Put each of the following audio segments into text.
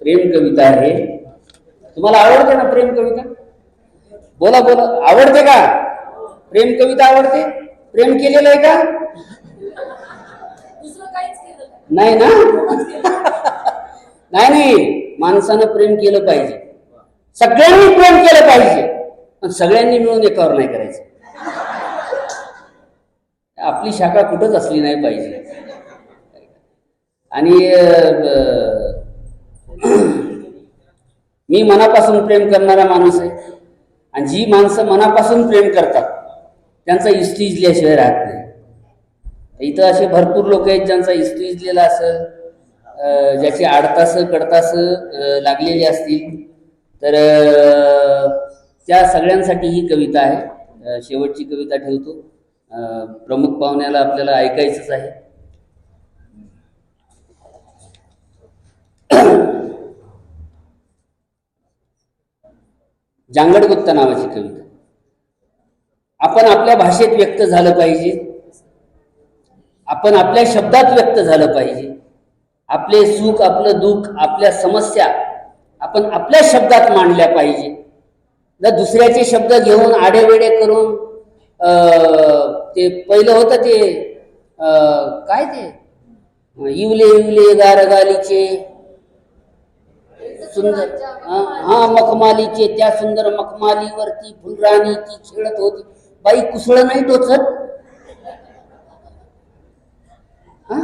प्रेम कविता आहे. तुम्हाला आवडते ना प्रेम कविता? बोला बोला. आवडते का? प्रेम कविता आवडते? प्रेम केलेलं आहे का? नाही. ना? नाही नाही. माणसानं प्रेम केलं पाहिजे. सगळ्यांनी प्रेम केलं पाहिजे. पण सगळ्यांनी मिळून एकावर नाही करायचं. आपली शाखा कुठंच असली नाही पाहिजे. आणि मी मनापासून प्रेम करणारा माणूस आहे. आणि जी माणसं मनापासून प्रेम करतात त्यांचा इष्टी इजल्याशिवाय राहत नाही. इथं असे भरपूर लोक आहेत ज्यांचा इष्टी इजलेला असं ज्याची आडतास कडतास लागलेली असतील. तर त्या सगळ्यांसाठी ही कविता आहे. शेवटची कविता ठेवतो. प्रमुख पाहुण्याला आपल्याला ऐकायचंच आहे. जांगडगुत्ता नावाची कविता. आपण आपल्या भाषेत व्यक्त झालं पाहिजे. आपण आपल्या शब्दात व्यक्त झालं पाहिजे. आपले सुख आपलं दुःख आपल्या समस्या आपण आपल्या शब्दात मांडल्या पाहिजे. न दुसऱ्याचे शब्द घेऊन आडेवेडे करून ते पहिलं होतं ते काय ते? इवले इवले गारगालीचे सुंदर. हा हा, मखमालीचे त्या सुंदर मखमालीवरती फुलराणी ती खेळत होती. बाई कुसळ नाही टोचत? हा?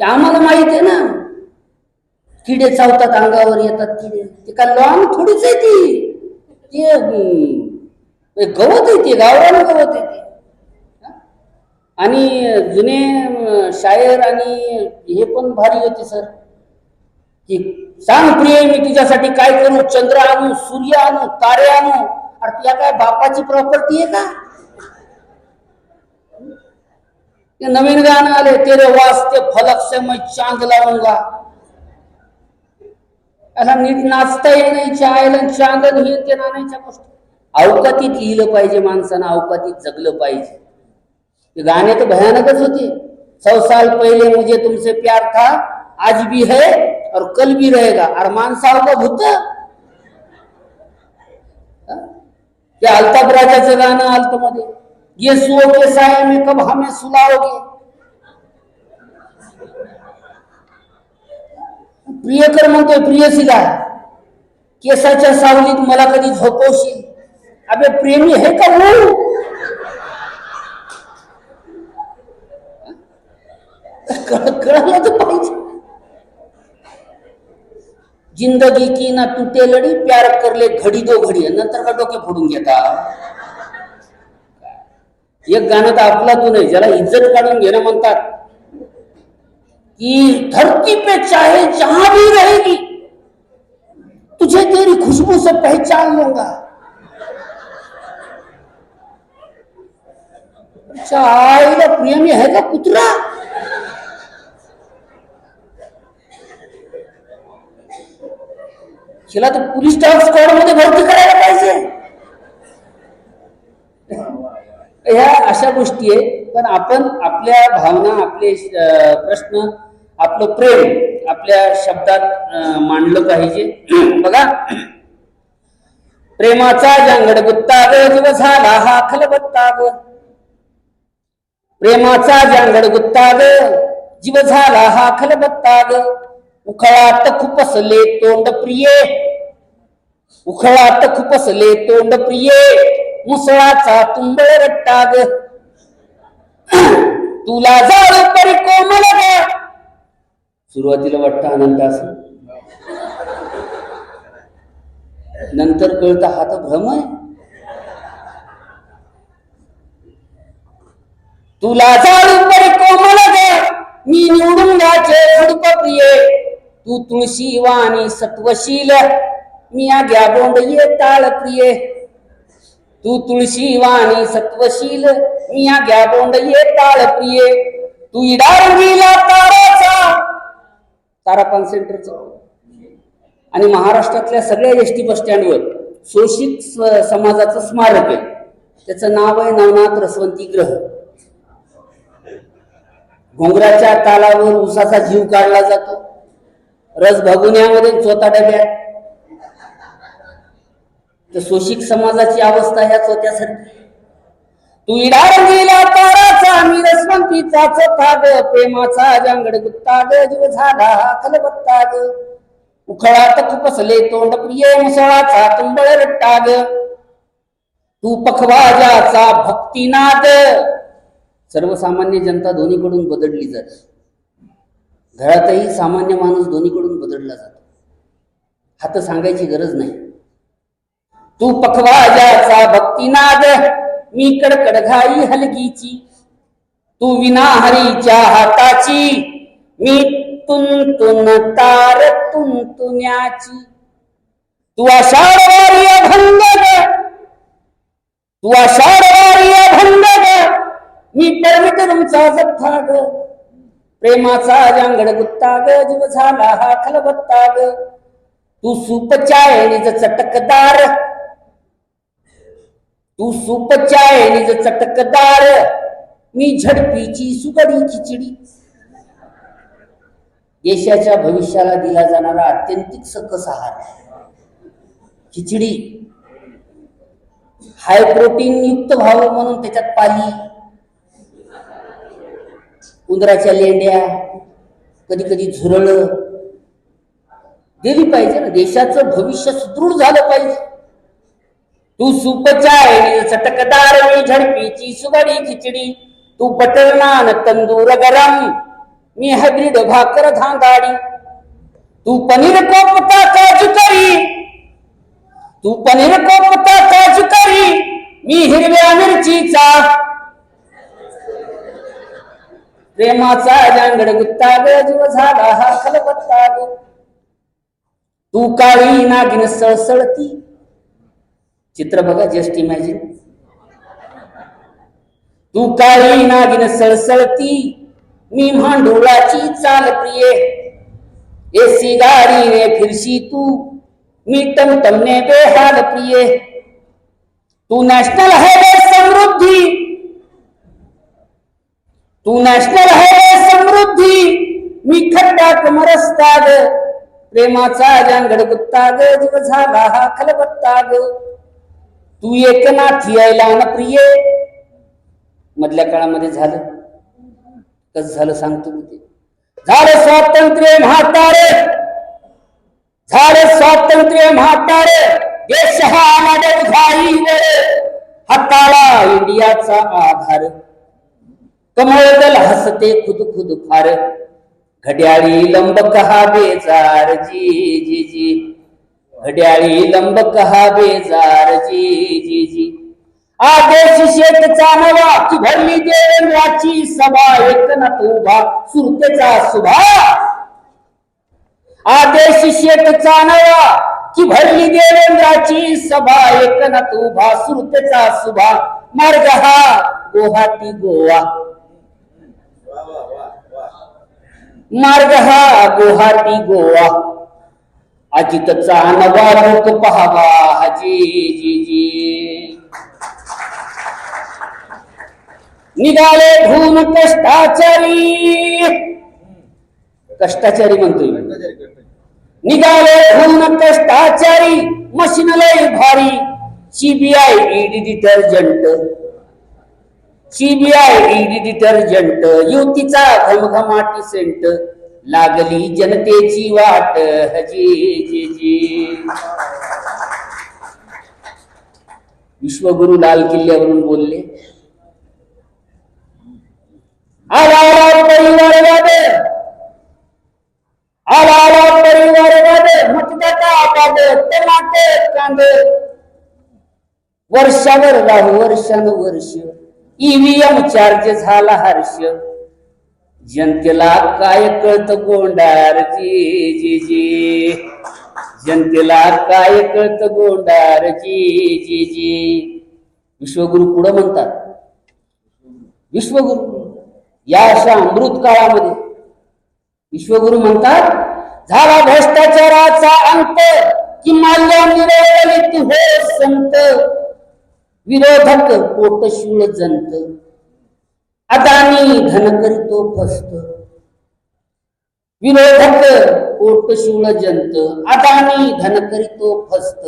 ते आम्हाला माहीत आहे ना. किडे चावतात अंगावर येतात किडे. ते का लॉन थोडीच आहे ती? ते गवत आहे ते गावरान गवत आहे ते. आणि जुने शायर आणि हे पण भारी होते सर. की सांग प्रिय मी तुझ्यासाठी काय करू? चंद्र आणू सूर्य आणू तारे आणू? अरे तुझ्या काय बापाची प्रॉपर्टी आहे का? नवीन गाणं आले तेरे वास्ते फलक से मैं चांद लावूंगा याला नीट नाचता येत नाही चायला चांदन हे ते नाण्याच्या गोष्टी. अवकातीत लिहिलं पाहिजे माणसानं अवकातीत जगलं पाहिजे. ते गाणे तर भयानकच होते. सौ साल पहिले मुझे तुमसे प्यार था आज भी है और कल भी रहेगा। और माणसाव का भूत। ते अल्ताफ राजाचं गाणं आलत मध्ये ये सुओ के साय में कब हमें सुलाओगे प्रियकर म्हणतोय प्रियसीला केसाच्या सावलीत मला कधी झोपवशील? अबे प्रेमी हे का हो? कळलं तर पाहिजे. ज़िंदगी की ना तुटे लढी प्यार करले घडी दो घडी, नंतर का डोके फोडून घेता एक गाणं तर आपलातून आहे ज्याला इज़्ज़त काढून घेणं म्हणतात, कि धरती पे चाहे जहाँ भी रहेगी, तुझे तेरी खुशबू से पहचान लूँगा। अच्छा आईला प्रेमी आहे का कुत्रा? त्याला तर पोलीस स्टाफ स्क्वॉडमध्ये भरती करायला पाहिजे. ह्या अशा गोष्टी आहे. पण आपण आपल्या भावना आपले प्रश्न आपलं प्रेम आपल्या शब्दात मांडलं पाहिजे. बघा. प्रेमाचा जांगड गुत्ता ग जीव झाला हा खलबत्ता ग. प्रेमाचा जांगड गुत्ता ग जीव झाला हा खलबत्ता ग. उखळात खुपसले तोंड प्रिये. उखळात खुपसले तोंड प्रिये मुसळाचा तुंबळ रट्टा ग तुला जाळू परी कोमल ग. सुरुवातीला वाटतं आनंद असं नंतर कळतं हा तर भ्रम आहे. तुला जाळू परी कोमल ग. मी निवडून घ्याचे प्रिये तू तुळशी वाणी सत्वशील. मी आग्या बोंडये ताळ प्रिये. तू तुळशी वाणी सत्वशील. मी आग्या बोंडये ताळ प्रिये. तू इडारंगीला ताराचा. तारा पान आणि महाराष्ट्रातल्या सगळ्या एस टी बस स्टँडवर शोषित स- समाजाचं स्मारक आहे. त्याचं नाव आहे नवनाथ रसवंती ग्रह. घोंगराच्या तालावर उसाचा जीव काढला जातो. रस भगुन्यामध्ये चोथा डब्यात. तर शोषित समाजाची अवस्था ह्या चोत्यासारखी तू इडार गेला ताराचा मी रसवंतीचा चोथा ग प्रेमाचा जांगड गुत्ता ग जीव झाला खलबत्ता ग. उखळात खुपसले तोंड प्रिय मुसळाचा तुंबळ रट्टा ग. तू पखवाजाचा भक्तीनाद. सर्वसामान्य जनता दोन्हीकडून बदलली जाते. घरातही सामान्य माणूस दोन्हीकडून बदलला जातो. हा तर सांगायची गरज नाही. तू पखवाजाचा भक्तिनाद मी कडकड घाई हलगीची तू विना हरीच्या हाताची मी तुंतुन तार तुंतुण्याची तू आषाढ वारी अभंग ग. तू आषाढ वारी अभंग ग. मी परमित तुमचा जथ्था ग प्रेमाचा जांगड गुत्ता ग जीव झाला हा खलबत्ता ग तू सूप निज चटकदार तू सूप निज चटकदार. मी झडपीची सुगडी खिचडी देशाच्या भविष्याला दिला जाणारा अत्यंतिक सकस आहार खिचडी. हाय प्रोटीन युक्त व्हावं म्हणून त्याच्यात पाली उंदराच्या लेंड्या. कधी कधी झुरळ. दिली पाहिजे ना देशाचं भविष्य सुदृढ झालं पाहिजे. तू सुपच्या आहे चटकदार मी झडपीची सुगडी खिचडी. तू बटर नान तंदूर गरम मी हायब्रिड भाकर धांगाडी तू पनीर कोपता काजू करी तू पनीर कोपता काजू करी मी हिरव्या मिरचीचा. प्रेमाचा जांगड गुत्ता ग झाला हा खलबत्ता तू काळी नागिन सळसळती चित्र बघा जस्ट इमॅजिन तू काळी नागिन सळसळती मी मांडुळाची चाल प्रिये. एसी गाडीने फिरशी तू मी टमटमने बेहाल प्रिये. तू नॅशनल हायवे समृद्धी. तू नॅशनल हायवे समृद्धी. मी खड्डा कमरस्ता ग प्रेमाचा जांगड गुत्ता ग जीव झाला हा खलबत्ता ग. तू एकनाथ यायला ना प्रिये. मधल्या काळामध्ये झालं. कस झालं सांगतो मी ते झालं स्वातंत्र्य म्हातारे. झालं स्वातंत्र्य म्हातारे. देश हा माझ्या घाईवर हाताळा इंडियाचा आधार. कमळदल हसते खुद खुद फार. घड्याळी लंबक हा बेजार. जी जी जी. घड्याळी लंब कहा बेजार जी जी जी. आदेश शेत नवा की भरली देवाची सभा. एक न तुभा सुरतेचा सुभा. आदेश शेत नवा की भरली देवेंद्राची सभा. एक न तुभा सुरतेचा सुभा. मार्ग हा गोहाती गोवा. मार्ग हा गोहाती गोवा. अजितचा नवा लोक पहावा. हजी जी जी. निघाले धून कष्टाचारी. कष्टाचारी म्हणतोय. निघाले धून कष्टाचारी. मशीन लय भारी. CBI ED detergent CBI ED detergent युतीचा घमघमाटी सेंट लागली जनतेची वाट, हजी, जी जी. विश्वगुरु लाल किल्ल्यावरून बोलले, आला आला परिवारवाद आला आला परिवारवाद मतदाता आबाद कांदे. वर्षावर राहू वर्षानुवर्ष. ईव्हीएम चार्ज झाला हर्ष. जनतेला काय कळत गोंडार? जी जी जी. जनतेला काय कळत गोंडार? जी जी जी. विश्वगुरु पुढं म्हणतात. विश्वगुरु. या अशा अमृत काळामध्ये विश्वगुरु म्हणतात झाला भ्रष्टाचाराचा अंत कि माल्या मिरवली हो संत. विरोधक पोटशूळ आता अदानी धन करीतो फस्त. विरोधक पोट शिवळ जंत. अदानी धन करीतो फस्त.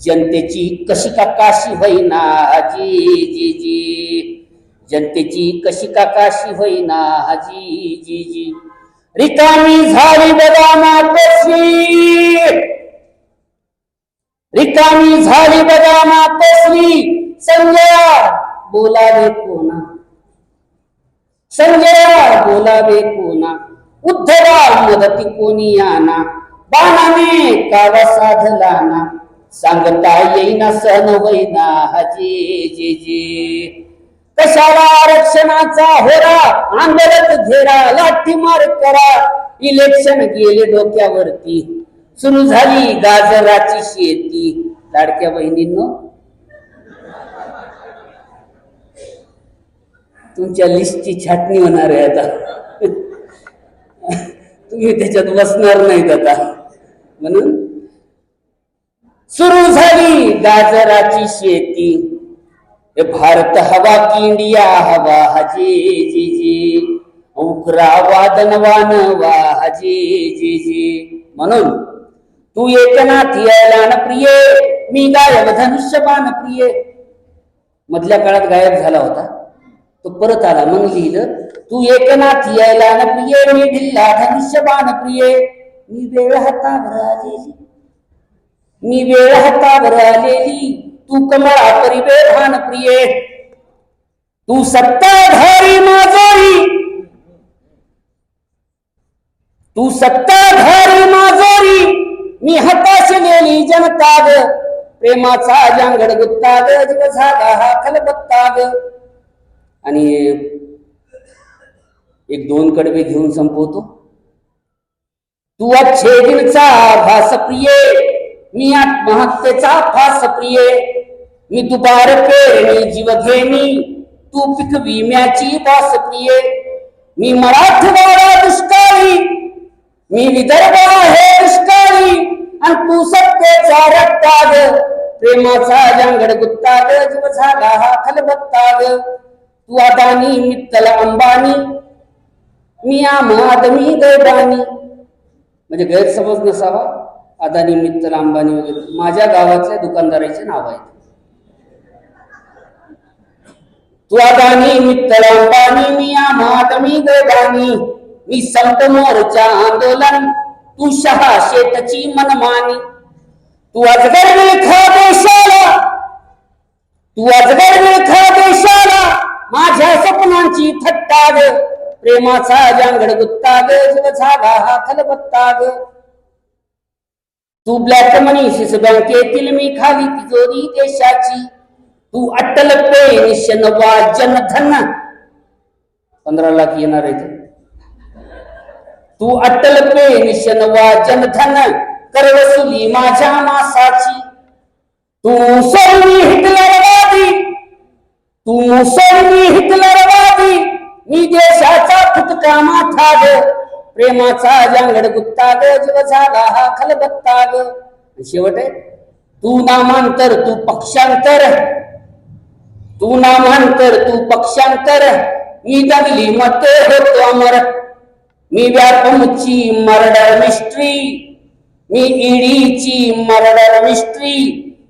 जनतेची कशी का काशी होईना जी जी जी. जनतेची कशी का काशी होईना जी जी जी. रिकामी झाली बदामा तसली रिकामी झाली बदामा तसली संजया बोलावे कोणा. संजया बोलावे कोणा? उद्धवा मदती कोणी आना बाणाने कावा साधला ना? सांगता येईना सण होईना हजे जे जे कशाला आरक्षणाचा होरा? आंदोलन घेरा लाठीमार करा. इलेक्शन गेले डोक्यावरती. सुरू झाली गाजराची शेती. लाडक्या बहिणींनो तुमच्या लिस्टची छाटणी होणार आहे आता. तुम्ही त्याच्यात बसणार नाहीत आता. म्हणून सुरू झाली गाजराची शेती. हे भारत हवा की इंडिया हवा हजे जी जी. उखरा वादन वान वा हजे जी जी. म्हणून तू एकनाथ यायला न प्रिय मी गायब धनुष्यबाण प्रिय. मधल्या काळात गायब झाला होता. तो परत आला. मग लिहिलं तू एकनाथ यायला न प्रिय मी ढिल्ला धनुष्यबाण प्रिय. मी वेळ हातावर आलेली. मी वेळ हातावर आलेली. तू कमळा परिवेधान प्रिये. तू सत्ताधारी माजोरी तू सत्ताधारी माजोरी मी हताशलेली जनता ग प्रेमाचा जांगड गुत्ता ग झाला हा खलबत्ता ग आणि एक दोन कडवे घेऊन संपवतो. तू अच्छेदिनचा भास प्रिये मी आत्महत्येचा फास प्रिये. मी दुबार पेरणी जीव घेणी तू पिक विम्याची भास प्रिये. मी मराठवाडा दुष्काळी मी विदर्भ आहे दुष्काळी. आणि तू सत्तेचा रक्ताग प्रेमाचा जंगड गुत्ताग जीव झाला हा खलबत्ताग. तू अदानी मित्तल अंबानी मी आम आदमी गैबानी म्हणजे गैरसमज नसावा. अदानी मित्तल अंबानी वगैरे. माझ्या गावातल्या दुकानदाराचे नाव आहे. तू अदानी मित्तल अंबानी मी आम आदमी गैबानी मी संत मोर्चा आंदोलन तू शहा शेतची मनमानी. तू अजगर विळखा देशाला. तू अजगर विळखा देशाला. माझ्या स्वप्नांची थट्टाग प्रेमाचा जांगड ग जीव झाला हा ग तू ब्लॅक मनी सिस बँकेतील मी खाली तिजोरी देशाची. तू अट्टल पे वा जनधन पंधरा लाख येणार आहे तू अट्टल पे वा जनधन कर वसुली माझ्या मासाची. तू मुसलमी हिटलर तू मुसलमी हिटलरवादी मी देशाचा फुटका माथा ग. प्रेमाचा जांगड गुत्ता ग जीव झाला हा खलबत्ता ग. शेवट आहे तू नामांतर तू पक्षांतर. तू नामांतर तू पक्षांतर. मी दगली मत होतो अमर. मी व्यापमची मर्डर मिस्ट्री मी ईडीची मर्डर मिस्ट्री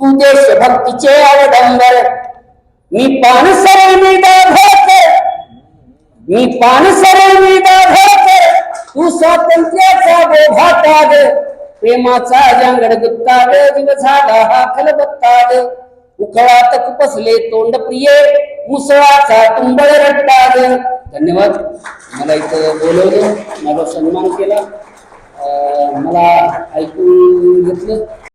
तू देशभक्तीचे अवडंबर. मी पान सरळ मी दाभोत मी पानसरे मी दाभोत तू स्वातंत्र्याचा बोधा ताग प्रेमाचा जांगड गुत्ता ग जीव झाला हा खलबत्ता ग उखळात कुपसले तोंड प्रिय. मुसळाचा तुंबळ रट्टा ग धन्यवाद. मला इथं बोलवलं. माझा सन्मान केला. मला ऐकून घेतलं.